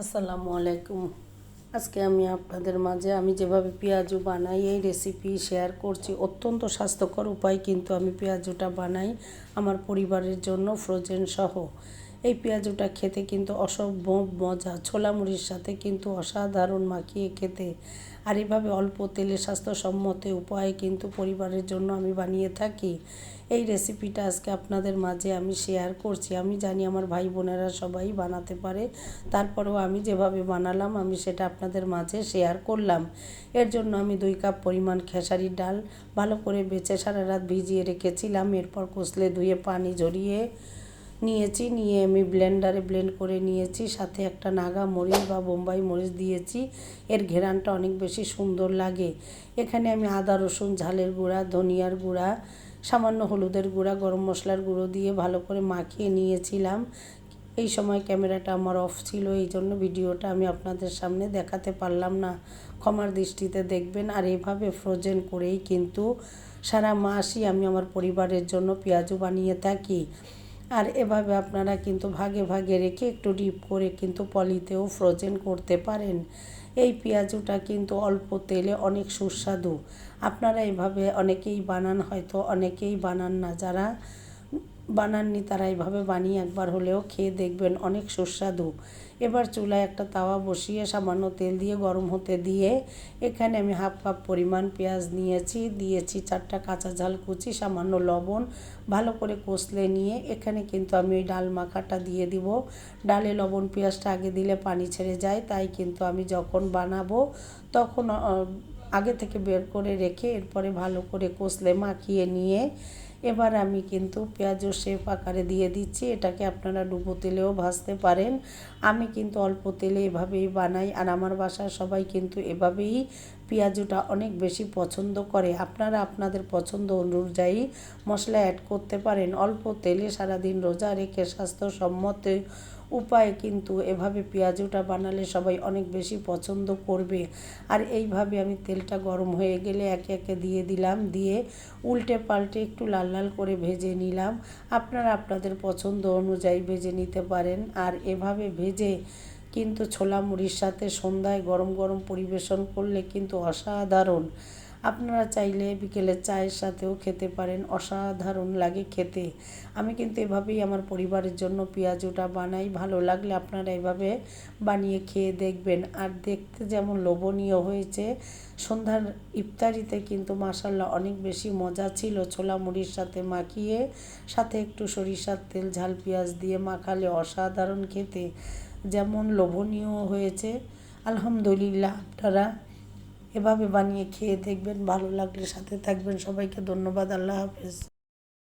আসসালামু আলাইকুম। আজকে আমি আপনাদের মাঝে আমি যেভাবে পেঁয়াজু বানাই, এই রেসিপি শেয়ার করছি, অত্যন্ত স্বাস্থ্যকর উপায় কিন্তু আমি পেঁয়াজুটা বানাই আমার পরিবারের জন্য ফ্রোজেন সহ। এই পেঁয়াজুটা খেতে কিন্তু অসম্ভব মজা। ছোলা মুড়ির সাথে কিন্তু অসাধারণ মাখিয়ে খেতে। আর এভাবে অল্প তেলে স্বাস্থ্যসম্মত উপায়ে কিন্তু পরিবারের জন্য আমি বানিয়ে থাকি। এই রেসিপিটা আজকে আপনাদের মাঝে আমি শেয়ার করছি। আমি জানি আমার ভাই বোনেরা সবাই বানাতে পারে। তারপরেও আমি যেভাবে বানালাম, আমি সেটা আপনাদের মাঝে শেয়ার করলাম। এর জন্য আমি দুই কাপ পরিমাণ খেসারির ডাল ভালো করে বেছে সারা রাত ভিজিয়ে রেখেছিলাম। এরপর কষলে ধুয়ে পানি ঝরিয়ে নিয়েছি, নিয়ে আমি ব্লেন্ডারে ব্লেন্ড করে নিয়েছি, সাথে একটা নাগা মরিচ বা বোম্বাই মরিচ দিয়েছি। এর ঘেরানটা অনেক বেশি সুন্দর লাগে। এখানে আমি আদা, রসুন, ঝালের গুঁড়া, ধনিয়ার গুঁড়া, সামান্য হলুদের গুঁড়া, গরম মশলার গুঁড়ো দিয়ে ভালো করে মাখিয়ে নিয়েছিলাম। এই সময় ক্যামেরাটা আমার অফ ছিল, এই জন্য ভিডিওটা আমি আপনাদের সামনে দেখাতে পারলাম না। ক্ষমার দৃষ্টিতে দেখবেন, আর এভাবে ফ্রোজেন করেই কিন্তু সারা মাসই আমি আমার পরিবারের জন্য পেঁয়াজু বানিয়ে থাকি। আর এভাবে আপনারা কিন্তু ভাগে ভাগে রেখে একটু ডিপ করে কিন্তু পলিতেও ফ্রোজেন করতে পারেন। এই পেঁয়াজুটা কিন্তু অল্প তেলে অনেক সুস্বাদু। আপনারা এভাবে অনেকেই বানান, হয়তো অনেকেই বানান না। যারা বানাননি তারা এইভাবে বানিয়ে একবার হলেও খেয়ে দেখবেন অনেক সুস্বাদু। এবার চুলায় একটা তাওয়া বসিয়ে সামান্য তেল দিয়ে, গরম হতে দিয়ে এখানে আমি হাফ কাপ পরিমাণ পেঁয়াজ নিয়েছি, দিয়েছি চারটা কাঁচা ঝাল কুচি, সামান্য লবণ, ভালো করে কষলে নিয়ে এখানে কিন্তু আমি ওই ডাল মাখাটা দিয়ে দিব। ডালে লবণ পেঁয়াজটা আগে দিলে পানি ছেড়ে যায়, তাই কিন্তু আমি যখন বানাবো তখন আগে থেকে বের করে রেখে এরপরে ভালো করে কষলে মাখিয়ে নিয়ে এবার আমি কিন্তু পেঁয়াজও শেপ আকারে দিয়ে দিচ্ছি। এটাকে আপনারা ডুবো তেলেও ভাজতে পারেন। আমি কিন্তু অল্প তেলে এভাবেই বানাই। আর আমার বাসার সবাই কিন্তু এভাবেই পেঁয়াজুটা অনেক বেশি পছন্দ করে। আপনারা আপনাদের পছন্দ অনুযায়ী মশলা অ্যাড করতে পারেন। অল্প তেলে সারাদিন রোজা রেখে স্বাস্থ্যসম্মত উপায়ে কিন্তু এভাবে পেঁয়াজুটা বানালে সবাই অনেক বেশি পছন্দ করবে। আর এইভাবে আমি তেলটা গরম হয়ে গেলে একে একে দিয়ে দিলাম। দিয়ে উল্টে পাল্টে একটু লাল লাল করে ভেজে নিলাম। আপনারা আপনাদের পছন্দ অনুযায়ী ভেজে নিতে পারেন। আর এভাবে ভেজে কিন্তু ছোলা মুড়ির সাথে সন্ধ্যায় গরম গরম পরিবেশন করলে কিন্তু অসাধারণ। আপনারা চাইলে বিকেলে চায়ের সাথেও খেতে পারেন, অসাধারণ লাগে খেতে। আমি কিন্তু এভাবেই আমার পরিবারের জন্য পেঁয়াজুটা বানাই, ভালো লাগলে আপনারা এভাবে বানিয়ে খেয়ে দেখবেন। আর দেখতে যেমন লোভনীয় হয়েছে, সন্ধ্যার ইফতারিতে কিন্তু মাসাল্লাহ অনেক বেশি মজা ছিল। ছোলা মুড়ির সাথে মাখিয়ে, সাথে একটু সরিষার তেল, ঝাল পেঁয়াজ দিয়ে মাখালে অসাধারণ খেতে। যেমন লোভনীয় হয়েছে। আলহামদুলিল্লাহ, আপনারা এভাবে বানিয়ে খেয়ে দেখবেন ভালো লাগলে সাথে থাকবেন। সবাইকে ধন্যবাদ আল্লাহ হাফেজ।